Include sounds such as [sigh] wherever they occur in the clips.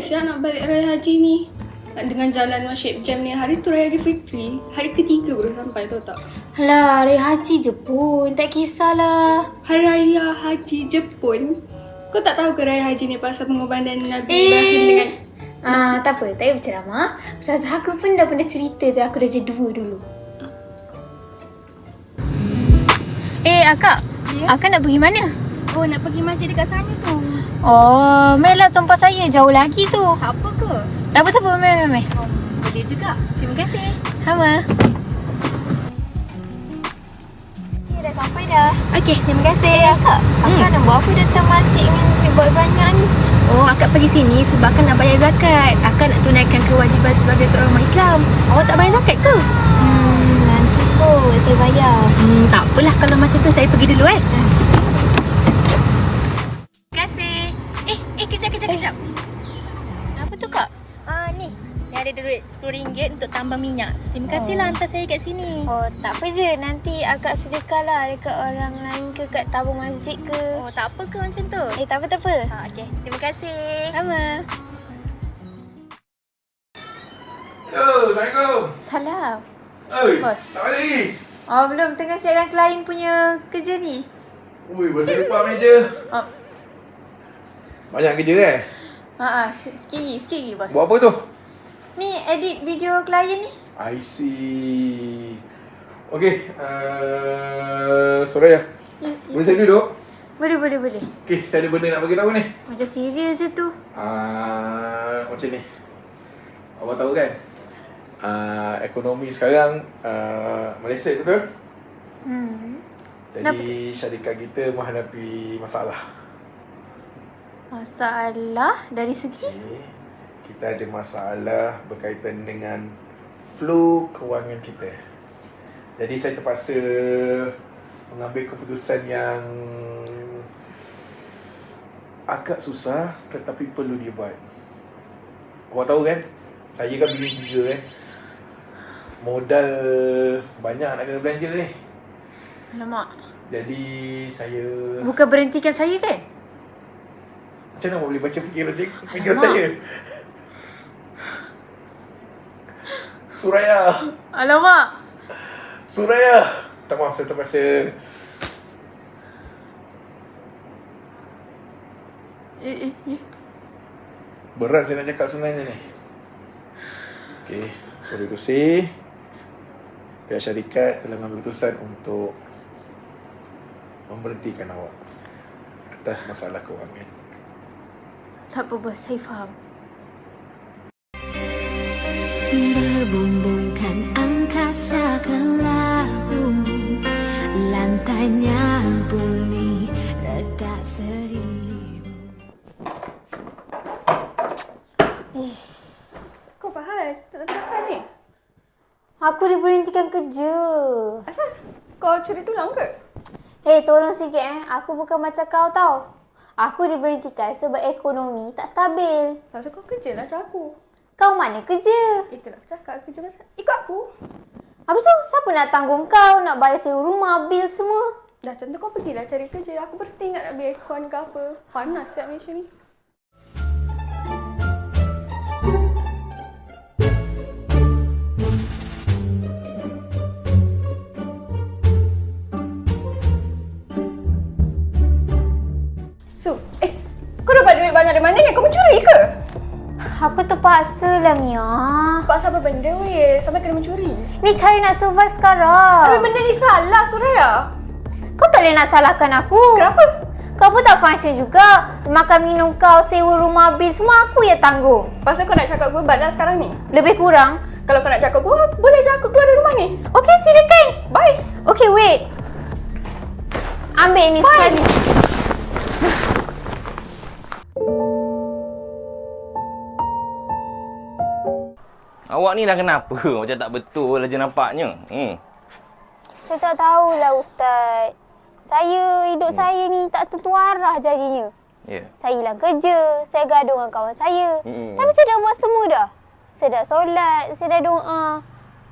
Mana siap nak balik raya haji ni? Dengan jalan Masyid Jam ni, hari tu raya Fitri. Hari ketiga baru sampai tahu tak? Alah, hari haji je pun. Tak kisahlah. Hari raya haji Jepun. Kau tak tahu ke raya haji ni pasal pengorbanan Nabi Eh. Ibrahim dengan... Ah, tak apa, tak payah berceramah. Ustazah aku pun dah pernah cerita tu aku dah jadi dua dulu. Eh, akak. Ya? Akak nak pergi mana? Oh, nak pergi masjid dekat sana tu. Oh, mainlah tempat saya jauh lagi tu. Apa ke? Tak apa, tak apa, main, main. Oh, boleh juga. Terima kasih. Sama. Okay, dah sampai dah. Okey, terima kasih. Eh, akak. Akak nak buat apa datang masjid dengan duit banyak ni? Oh, akak pergi sini sebab akak nak bayar zakat. Akak nak tunaikan kewajiban sebagai seorang umat Islam. Awak tak bayar zakat ke? Hmm, nanti kot saya bayar. Hmm, tak apalah kalau macam tu saya pergi dulu eh. Terima RM10 untuk tambah minyak. Terima kasihlah hantar saya kat sini. Oh, tak apa je. Nanti akak sedekah lah dekat orang lain ke kat tabung masjid ke. Oh, tak apa ke macam tu? Eh, tak apa, tak apa. Ah, okey. Terima kasih. Sama. Yo, Assalamualaikum. Salam. Oi, Bos. tak balik lagi? Oh, belum. Tengah siapkan klien punya kerja ni. Ui, bersih lepas meja. Oh, Banyak kerja eh? ha ah, sikit lagi, sikit lagi, bos. Buat apa tu? Ni edit video klien ni. I see. Okey, uh, Soraya. Ya, ya, Boleh saya duduk? Boleh, boleh, boleh. Okey, saya ada benda nak bagi tahu ni. Macam serius je tu. Uh, macam ni. Awak tahu kan? Uh, ekonomi sekarang uh, Malaysia betul? Hmm. Kenapa Jadi syarikat kita menghadapi masalah. Masalah dari segi? Okay. Kita ada masalah berkaitan dengan flow kewangan kita. Jadi saya terpaksa mengambil keputusan yang agak susah tetapi perlu dia buat. Awak tahu kan? Saya kan bini tiga kan. Modal banyak nak kena belanja ni. Alamak. Jadi saya Bukan berhentikan saya kan? macam mana awak boleh baca fikiran Alamak. saya? Suraya. Alamak. Suraya. Tak maaf saya terpaksa Eh, eh, ya. berat saya nak cakap sebenarnya ni. Okey, sorry to say. Pihak syarikat telah mengambil keputusan untuk memberhentikan awak atas masalah kewangan. Tak apa bos, saya faham. Berbumbungkan angkasa ke laut Lantainya bumi retak seribu Ish. Kau faham? Tak tahu asal ni. Aku diberhentikan kerja. Asal? Kau curi tulang ke? Hei, tolong sikit eh. Aku bukan macam kau tau. Aku diberhentikan sebab ekonomi tak stabil. Pasal kau kerja lah macam aku. Kau mana kerja? Itulah aku cakap kerja macam Ikut aku. Habis tu, siapa nak tanggung kau? Nak bayar sewa rumah, bil semua? Dah tentu kau pergilah cari kerja. Aku berhenti nak beli aircon ke apa. Panas siap Malaysia ni. So, eh, kau dapat duit banyak dari mana ni? Kau mencuri ke? Aku terpaksa lah, Mia. Paksa apa benda weh? Sampai kena mencuri. Ni cari nak survive sekarang. Tapi benda ni salah, Suraya. Kau tak boleh nak salahkan aku. Kenapa? Kau pun tak function juga. Makan minum kau, sewa rumah, bil semua aku yang tanggung. Pasal kau nak cakap gue badan sekarang ni? Lebih kurang. Kalau kau nak cakap gue, boleh je aku keluar dari rumah ni. Okay, silakan. Bye. Okay, wait. Ambil ni sekali. Awak ni dah kenapa? [laughs] Macam tak betul aja nampaknya. Hmm. Saya tak tahulah, Ustaz. Saya, hidup saya ni tak tentu arah jadinya. Ya. Yeah. Saya hilang kerja, saya gaduh dengan kawan saya. Mm-mm. Tapi saya dah buat semua dah. Saya dah solat, saya dah doa,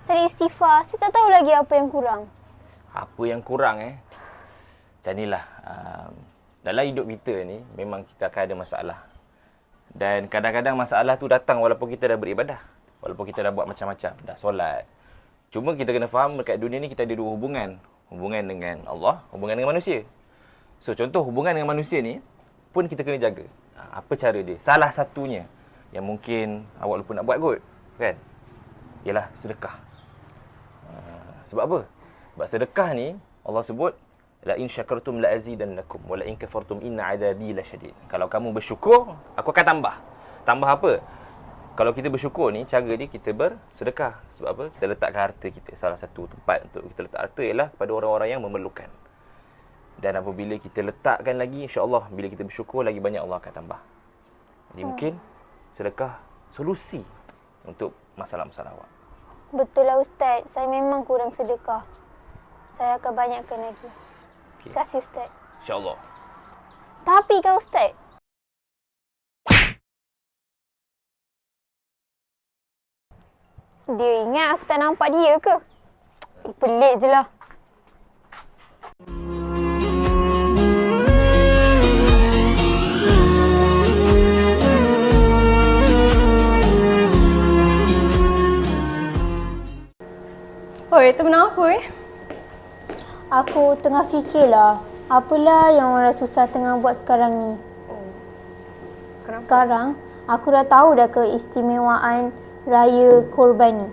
saya dah istighfar. Saya tak tahu lagi apa yang kurang. Apa yang kurang eh? Macam inilah. Um, dalam hidup kita ni, memang kita akan ada masalah. Dan kadang-kadang masalah tu datang walaupun kita dah beribadah. Walaupun kita dah buat macam-macam. Dah solat. Cuma kita kena faham dekat dunia ni kita ada dua hubungan. Hubungan dengan Allah, hubungan dengan manusia. So contoh hubungan dengan manusia ni pun kita kena jaga. Ha, Apa cara dia? Salah satunya yang mungkin awak lupa nak buat kot. Kan? Ialah sedekah. Ha, sebab apa? Sebab sedekah ni Allah sebut la in syakartum la azidannakum wa la in kafartum inna adabi lasyadid. Kalau kamu bersyukur, aku akan tambah. Tambah apa? Kalau kita bersyukur ni, cara dia kita bersedekah. Sebab apa? Kita letakkan harta kita. Salah satu tempat untuk kita letak harta ialah kepada orang-orang yang memerlukan. Dan apabila kita letakkan lagi, insya-Allah bila kita bersyukur lagi banyak Allah akan tambah. Jadi mungkin sedekah solusi untuk masalah-masalah awak. Betul lah Ustaz. Saya memang kurang sedekah. Saya akan banyakkan lagi. Terima kasih Ustaz. Insya-Allah. Tapi kan Ustaz, dia ingat aku tak nampak dia ke? Pelik je lah. Oi, tu benda apa eh? Aku tengah fikirlah, apalah yang orang susah tengah buat sekarang ni. Kenapa? Sekarang, aku dah tahu dah keistimewaan Raya Korban ni.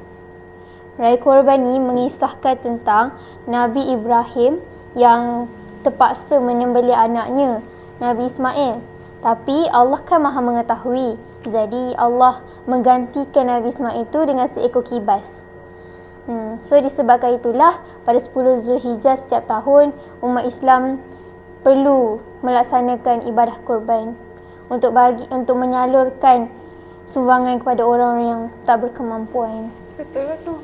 Raya Korban ni mengisahkan tentang Nabi Ibrahim yang terpaksa menyembelih anaknya, Nabi Ismail. Tapi Allah kan maha mengetahui. Jadi Allah menggantikan Nabi Ismail itu dengan seekor kibas. Hmm. So disebabkan itulah pada 10 Zulhijjah setiap tahun umat Islam perlu melaksanakan ibadah korban untuk bagi untuk menyalurkan sumbangan kepada orang-orang yang tak berkemampuan. Betul tu.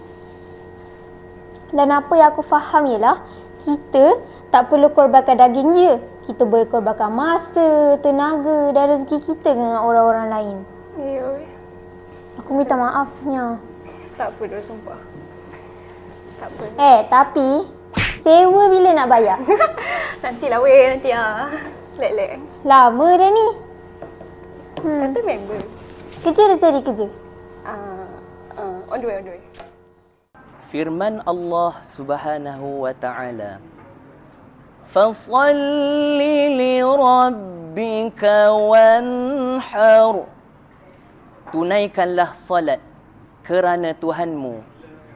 Dan apa yang aku faham ialah kita tak perlu korbankan daging je. Kita boleh korbankan masa, tenaga dan rezeki kita dengan orang-orang lain. Ya. Aku minta maafnya. Tak apa dah sumpah. Tak apa. Eh, tapi sewa bila nak bayar? [laughs] Nantilah weh, nanti ah. Lek-lek. Lama dah ni. Hmm. Kata member. Kerja dah jadi kerja. Ah, uh, on the way, on the way. firman Allah Subhanahu wa taala Fasalli li rabbika wanhar Tunaikanlah salat kerana Tuhanmu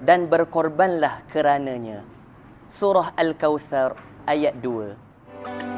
dan berkorbanlah kerananya. Surah Al-Kautsar ayat 2.